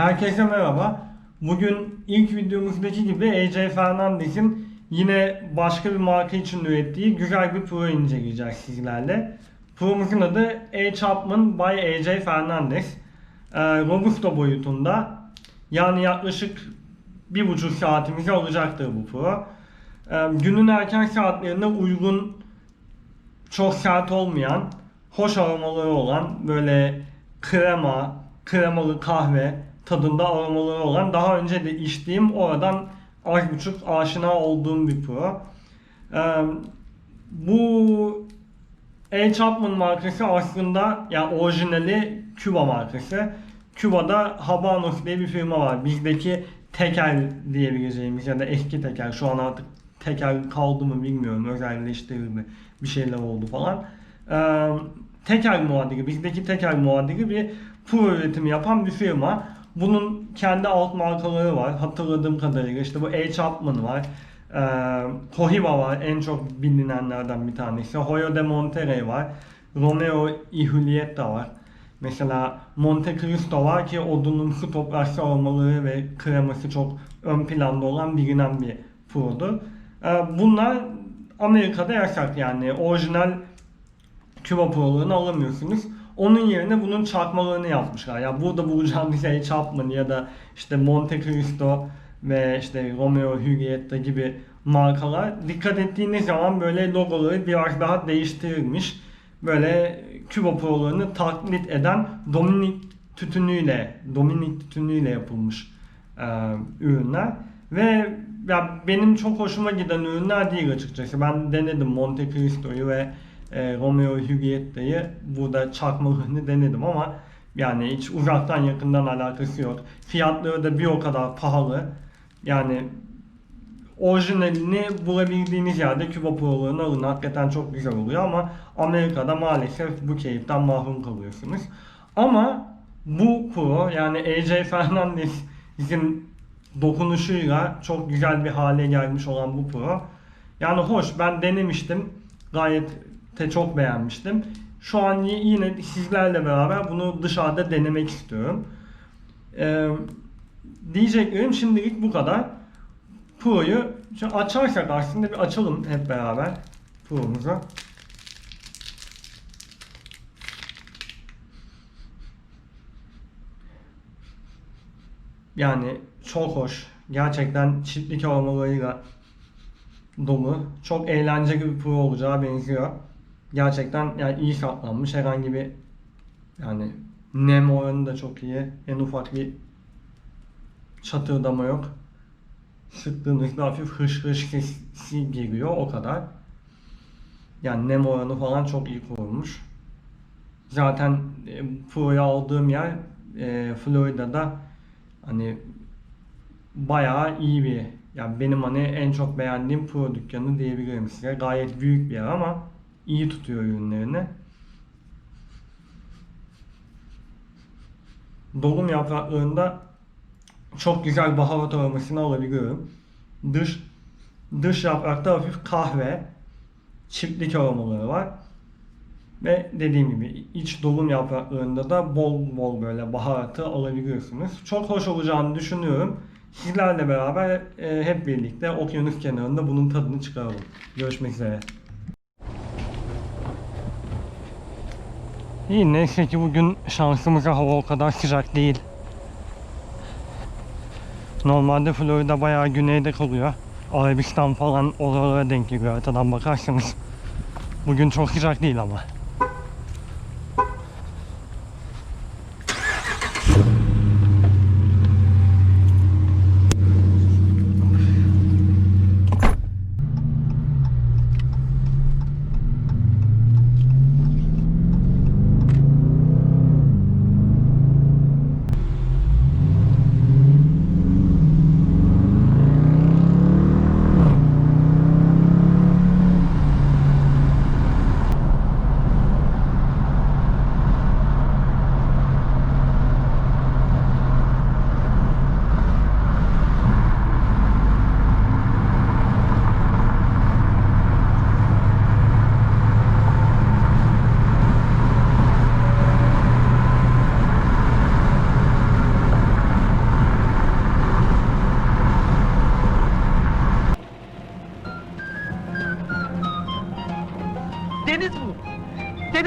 Herkese merhaba. Bugün ilk videomuzdaki gibi AJ Fernandez'in yine başka bir marka için ürettiği güzel bir pro inceleyeceğiz sizlerle. Pro'muzun adı A Chapman by AJ Fernandez. Ee, Robusto boyutunda. Yani yaklaşık bir buçuk saatimizi alacaktır bu pro. Ee, günün erken saatlerine uygun çok sert olmayan, hoş aromaları olan böyle krema, kremalı kahve tadında aromaları olan daha önce de içtiğim oradan az buçuk aşina olduğum bir pro. Ee, bu A. Chapman markası aslında yani orijinali Küba markası. Küba'da Habanos diye bir firma var. Bizdeki tekel diyebileceğimiz ya da eski tekel şu an artık tekel kaldı mı bilmiyorum özelleştirildi bir şeyler oldu falan. Ee, tekel muadili bizdeki tekel muadili bir pro üretimi yapan bir firma. Bunun kendi alt markaları var. Hatırladığım kadarıyla işte bu A. Chapman var. Ee, Cohiba var en çok bilinenlerden bir tanesi. Hoyo de Monterrey var. Romeo y Julieta var. Mesela Monte Cristo var ki odunumsu topraksı aromaları ve kreması çok ön planda olan bilinen bir produr. Ee, bunlar Amerika'da yasak yani orijinal Küba prolarını alamıyorsunuz. Onun yerine bunun çakmalarını yapmışlar. Ya burada bulacağınız şey Chapman ya da işte Monte Cristo ve işte Romeo Julieta gibi markalar dikkat ettiğiniz zaman böyle logoları biraz daha değiştirilmiş. Böyle Küba prolarını taklit eden Dominik tütünüyle, Dominik tütünüyle yapılmış e, ürünler. Ve ya benim çok hoşuma giden ürünler değil açıkçası. Ben denedim Monte Cristo'yu ve e, Romeo Julieta'yı burada çakmalarını denedim ama yani hiç uzaktan yakından alakası yok. Fiyatları da bir o kadar pahalı. Yani orijinalini bulabildiğiniz yerde Küba Pro'larını alın. Hakikaten çok güzel oluyor ama Amerika'da maalesef bu keyiften mahrum kalıyorsunuz. Ama bu Pro yani AJ Fernandez'in dokunuşuyla çok güzel bir hale gelmiş olan bu Pro. Yani hoş ben denemiştim. Gayet de çok beğenmiştim. Şu an yine sizlerle beraber bunu dışarıda denemek istiyorum. Ee, diyeceklerim şimdilik bu kadar. Pro'yu açarsak aslında bir açalım hep beraber Pro'muzu. Yani çok hoş. Gerçekten çiftlik aromalarıyla dolu. Çok eğlenceli bir pro olacağı benziyor. Gerçekten yani iyi saklanmış. Herhangi bir yani nem oranı da çok iyi. En ufak bir çatırdama yok. Sıktığınızda hafif hış hış sesi geliyor o kadar. Yani nem oranı falan çok iyi korunmuş. Zaten e, Pro'yu aldığım yer e, Florida'da hani bayağı iyi bir yani benim hani en çok beğendiğim Pro dükkanı diyebilirim size. Gayet büyük bir yer ama iyi tutuyor ürünlerini. Dolum yapraklarında çok güzel baharat aromasını alabiliyorum. Dış dış yaprakta hafif kahve, çiftlik aromaları var. Ve dediğim gibi iç dolum yapraklarında da bol bol böyle baharatı alabiliyorsunuz. Çok hoş olacağını düşünüyorum. Sizlerle beraber e, hep birlikte okyanus kenarında bunun tadını çıkaralım. Görüşmek üzere. İyi neyse ki bugün şansımıza hava o kadar sıcak değil. Normalde Florida bayağı güneyde kalıyor. Arabistan falan oralara denk geliyor haritadan bakarsanız. Bugün çok sıcak değil ama.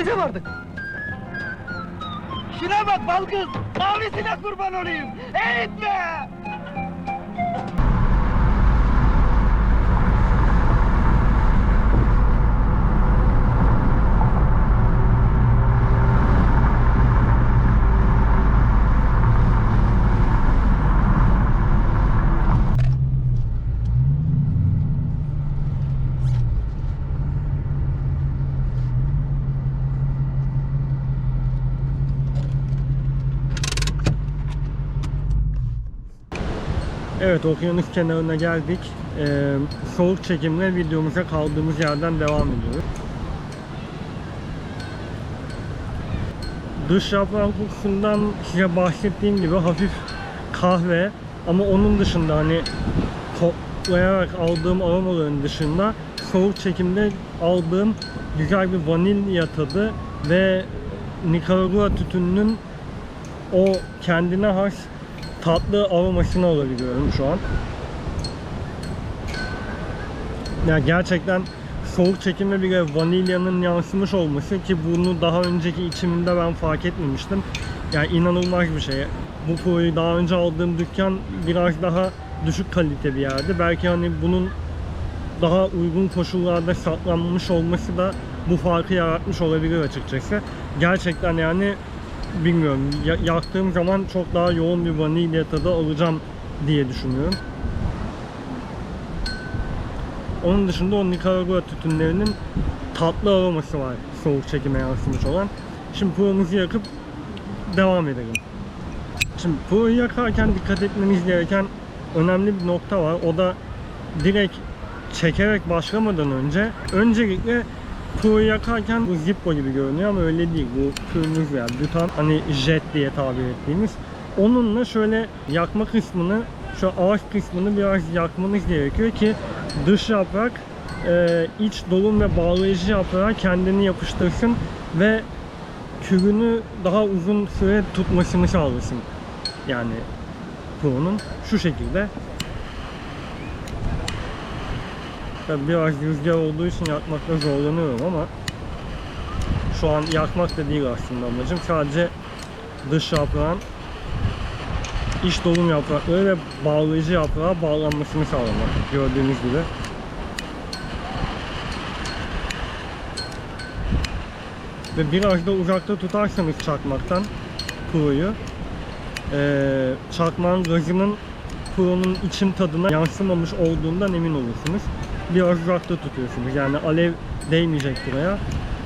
Denize vardık. Şuna bak balkız. Mavisine kurban olayım. Eğitme. Evet okyanus kenarına geldik. Ee, soğuk çekimle videomuza kaldığımız yerden devam ediyoruz. Dış yaprak kokusundan size bahsettiğim gibi hafif kahve ama onun dışında hani koklayarak aldığım aromaların dışında soğuk çekimde aldığım güzel bir vanilya tadı ve Nikaragua tütününün o kendine has tatlı aromasını alabiliyorum şu an. Ya gerçekten soğuk çekimde bile vanilyanın yansımış olması ki bunu daha önceki içimimde ben fark etmemiştim. Yani inanılmaz bir şey. Bu proyu daha önce aldığım dükkan biraz daha düşük kalite bir yerdi. Belki hani bunun daha uygun koşullarda saklanmış olması da bu farkı yaratmış olabilir açıkçası. Gerçekten yani bilmiyorum ya- yaktığım zaman çok daha yoğun bir vanilya tadı alacağım diye düşünüyorum. Onun dışında o Nikaragua tütünlerinin tatlı aroması var soğuk çekime yansımış olan. Şimdi puromuzu yakıp devam edelim. Şimdi puroyu yakarken dikkat etmemiz gereken önemli bir nokta var. O da direkt çekerek başlamadan önce öncelikle puroyu yakarken bu Zippo gibi görünüyor ama öyle değil. Bu kırmızı yani butan hani jet diye tabir ettiğimiz. Onunla şöyle yakma kısmını şu ağaç kısmını biraz yakmanız gerekiyor ki dış yaprak e, iç dolum ve bağlayıcı yaprağa kendini yapıştırsın ve kürünü daha uzun süre tutmasını sağlasın. Yani puronun şu şekilde Tabii biraz rüzgar olduğu için yakmakta zorlanıyorum ama şu an yakmak da değil aslında amacım. Sadece dış yaprağın iç dolum yaprakları ve bağlayıcı yaprağa bağlanmasını sağlamak. Gördüğünüz gibi. Ve biraz da uzakta tutarsanız çakmaktan puroyu eee çakmağın gazının puronun içim tadına yansımamış olduğundan emin olursunuz. Biraz uzakta tutuyorsunuz. Yani alev değmeyecek buraya.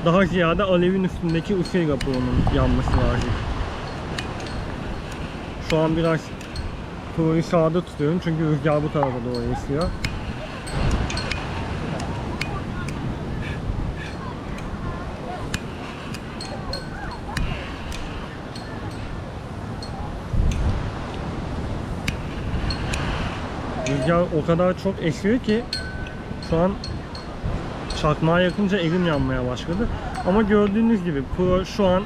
Daha ziyade alevin üstündeki ısıyla puronun yanması lazım. Şu an biraz puroyu sağda tutuyorum çünkü rüzgar bu tarafa doğru esiyor. Rüzgar o kadar çok esiyor ki şu an çakmağa yakınca elim yanmaya başladı. Ama gördüğünüz gibi pro şu an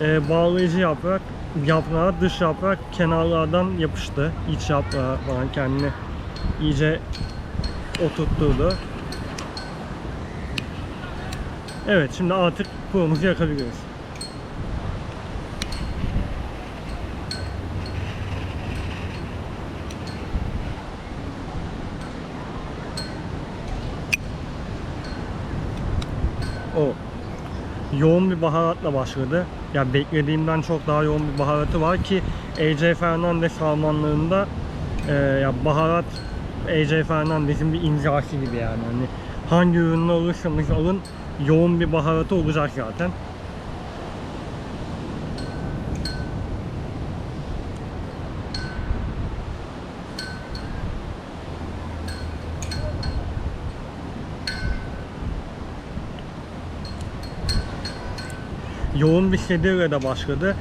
e, bağlayıcı yaprak yaprağa dış yaprak kenarlardan yapıştı. İç yaprağı falan kendini iyice oturtturdu. Evet şimdi artık promuzu yakabiliriz. O yoğun bir baharatla başladı. Ya beklediğimden çok daha yoğun bir baharatı var ki AJ Fernandez salmanlarında e, ya baharat AJ Fernandez'in bir imzası gibi yani. Hani hangi ürünü alırsanız alın yoğun bir baharatı olacak zaten. Yoğun bir sedirle de başladı.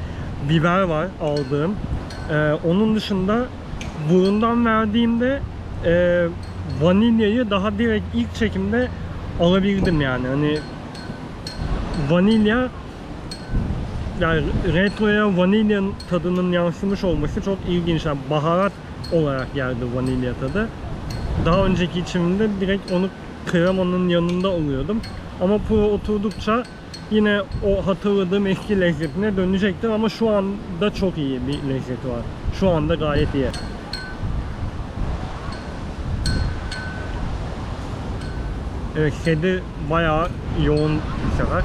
Biber var aldığım. Ee, onun dışında burundan verdiğimde e, vanilyayı daha direkt ilk çekimde alabildim yani. Hani vanilya yani retroya vanilyanın tadının yansımış olması çok ilginç. Yani baharat olarak geldi vanilya tadı. Daha önceki içimde direkt onu kremanın yanında alıyordum. Ama pro oturdukça yine o hatırladığım eski lezzetine dönecektir ama şu anda çok iyi bir lezzeti var. Şu anda gayet iyi. Evet, kedi bayağı yoğun bir sefer.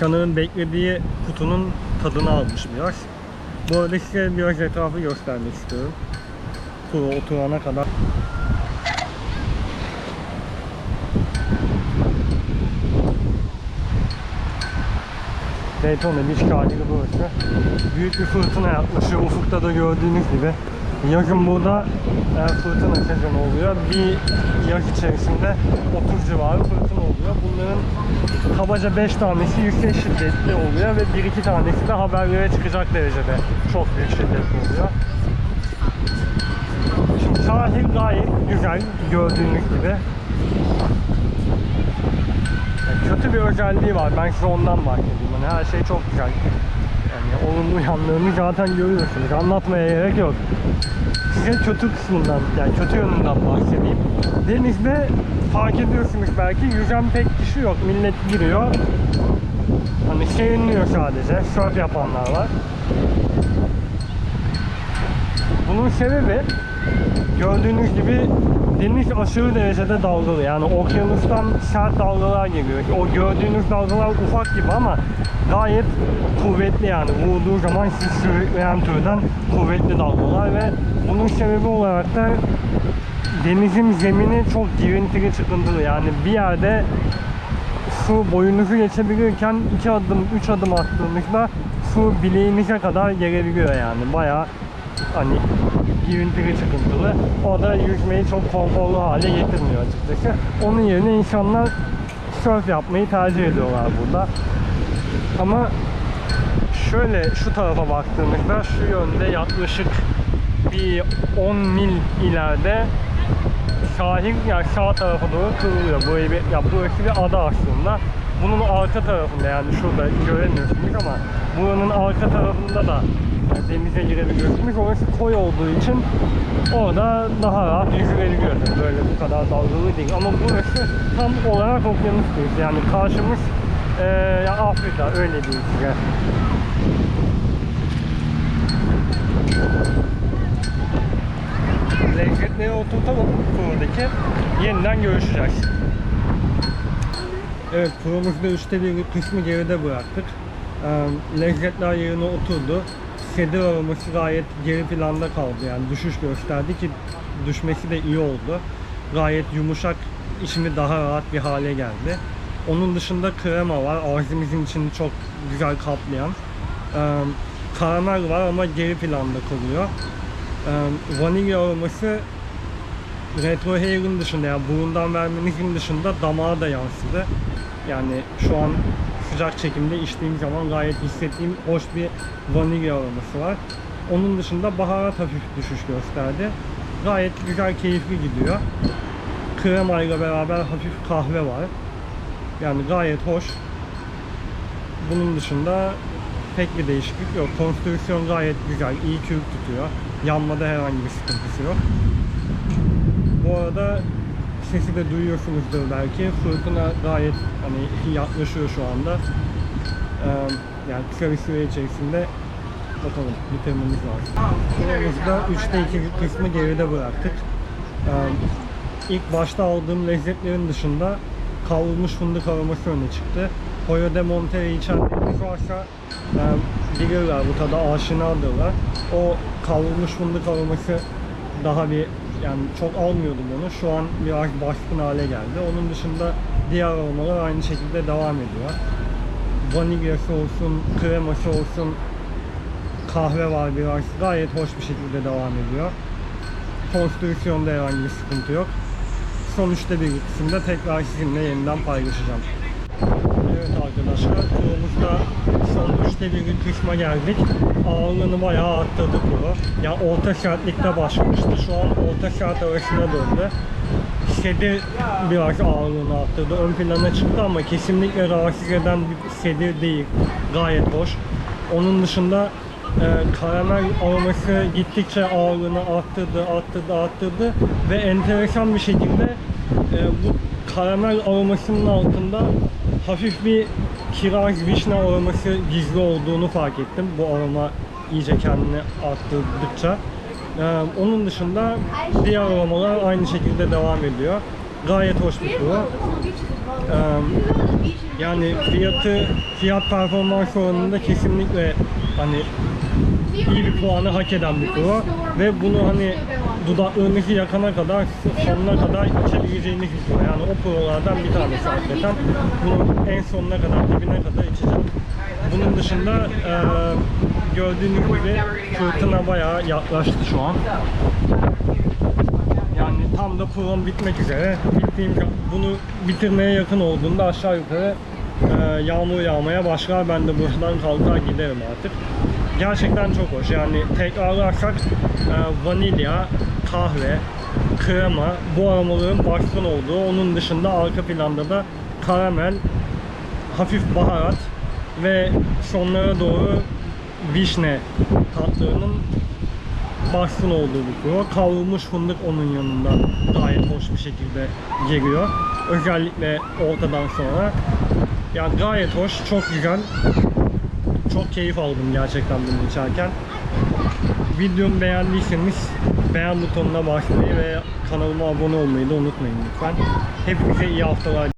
Sanırım beklediği kutunun tadını almış biraz. Bu arada size biraz etrafı göstermek istiyorum. Kuru oturana kadar. Daytona Beach sahili burası. Büyük bir fırtına yaklaşıyor. Ufukta da gördüğünüz gibi. Yazın burada e, fırtına sezonu oluyor. Bir yaz içerisinde 30 civarı fırtına oluyor. Bunların kabaca 5 tanesi yüksek şiddetli oluyor ve 1-2 tanesi de haberlere çıkacak derecede çok büyük şiddetli oluyor. Sahil gayet güzel gördüğünüz gibi. Yani kötü bir özelliği var. Ben size ondan bahsedeyim. Yani her şey çok güzel. Yani olumlu yanlarını zaten görüyorsunuz. Anlatmaya gerek yok. Size kötü kısmından, yani kötü yönünden bahsedeyim. Denizde fark ediyorsunuz belki yüzen pek kişi yok. Millet giriyor. Hani serinliyor sadece. Surf yapanlar var. Bunun sebebi gördüğünüz gibi deniz aşırı derecede dalgalı. Yani okyanustan sert dalgalar geliyor. O gördüğünüz dalgalar ufak gibi ama gayet kuvvetli yani. Vurduğu zaman sizi sürükleyen türden kuvvetli dalgalar ve bunun sebebi olarak da denizin zemini çok girintili çıkıntılı. Yani bir yerde su boyunuzu geçebilirken iki adım, üç adım attığınızda su bileğinize kadar gelebiliyor yani. Bayağı hani girintili çıkıntılı. O da yüzmeyi çok konforlu hale getirmiyor açıkçası. Onun yerine insanlar surf yapmayı tercih ediyorlar burada. Ama şöyle şu tarafa baktığımızda şu yönde yaklaşık bir 10 mil ileride sahil yani sağ tarafa doğru kırılıyor. Böyle bir, ya burası bir ada aslında. Bunun arka tarafında yani şurada göremiyorsunuz ama buranın arka tarafında da yani denize girebiliyorsunuz. Orası koy olduğu için orada daha rahat yüzülebiliyorsunuz. Böyle bu kadar dalgalı değil. Ama burası tam olarak okyanus kıyısı. Yani karşımız eee ya Afrika öyle diyeyim size. lezzetleri oturtalım buradaki. Yeniden görüşeceğiz. Evet turumuzda üçte bir kısmı geride bıraktık. Ee, lezzetler yerine oturdu. Sedir aroması gayet geri planda kaldı yani düşüş gösterdi ki düşmesi de iyi oldu. Gayet yumuşak, işimi daha rahat bir hale geldi. Onun dışında krema var, ağzımızın içini çok güzel kaplayan. Ee, karamel var ama geri planda kalıyor. Ee, vanilya aroması retro hair'ın dışında yani burundan vermenizin dışında damağa da yansıdı. Yani şu an sıcak çekimde içtiğim zaman gayet hissettiğim hoş bir vanilya aroması var. Onun dışında baharat hafif düşüş gösterdi. Gayet güzel, keyifli gidiyor. Krema beraber hafif kahve var. Yani gayet hoş. Bunun dışında pek bir değişiklik yok. Konstrüksiyon gayet güzel, iyi kürk tutuyor. Yanmada herhangi bir sıkıntısı yok. Bu arada sesi de duyuyorsunuzdur belki. Fırtına gayet hani yaklaşıyor şu anda. Ee, yani kısa bir süre içerisinde bakalım bitirmemiz lazım. Turumuzda 3'te 2 kısmı geride bıraktık. Ee, ilk başta aldığım lezzetlerin dışında kavrulmuş fındık aroması öne çıktı. Hoyo de Monterey içenleriniz varsa e, bilirler bu tada aşinadırlar. O kavrulmuş fındık aroması daha bir yani çok almıyordum onu. Şu an biraz baskın hale geldi. Onun dışında diğer aromalar aynı şekilde devam ediyor. Vanilyası olsun, kreması olsun, kahve var biraz. Gayet hoş bir şekilde devam ediyor. Konstrüksiyonda herhangi bir sıkıntı yok. Son üçte bir kısımda tekrar sizinle yeniden paylaşacağım. Evet arkadaşlar turumuzda son üçte bir kısma geldik. Ağırlığını bayağı arttırdık bunu. Ya orta sertlikte başlamıştı. Şu an orta sert arasına döndü. Sedir biraz ağırlığını arttırdı. Ön plana çıktı ama kesinlikle rahatsız eden bir sedir değil. Gayet hoş. Onun dışında e, karamel aroması gittikçe ağırlığını arttırdı, arttırdı, arttırdı ve enteresan bir şekilde e, bu karamel aromasının altında hafif bir kiraz vişne aroması gizli olduğunu fark ettim. Bu aroma iyice kendini arttırdıkça. E, onun dışında diğer aromalar aynı şekilde devam ediyor. Gayet hoş bir kuru. E, yani fiyatı, fiyat performans oranında kesinlikle hani iyi bir puanı hak eden bir kuru ve bunu hani dudaklarınızı yakana kadar sonuna kadar içebileceğiniz bir kuru. Yani o prolardan bir tanesi hakikaten. Bunu en sonuna kadar, dibine kadar içeceğim. Bunun dışında eee gördüğünüz gibi fırtına bayağı yaklaştı şu an. Yani tam da program bitmek üzere. Bittiğim bunu bitirmeye yakın olduğunda aşağı yukarı e, yağmur yağmaya başlar. Ben de buradan kalkar giderim artık. Gerçekten çok hoş. Yani tekrarlarsak e, vanilya, kahve, krema bu aromaların baskın olduğu. Onun dışında arka planda da karamel, hafif baharat ve sonlara doğru vişne tatlarının baskın olduğu bir kuru. Kavrulmuş fındık onun yanında gayet hoş bir şekilde geliyor. Özellikle ortadan sonra. Yani gayet hoş, çok güzel. Çok keyif aldım gerçekten bunu içerken. Videomu beğendiyseniz beğen butonuna basmayı ve kanalıma abone olmayı da unutmayın lütfen. Hepinize iyi haftalar.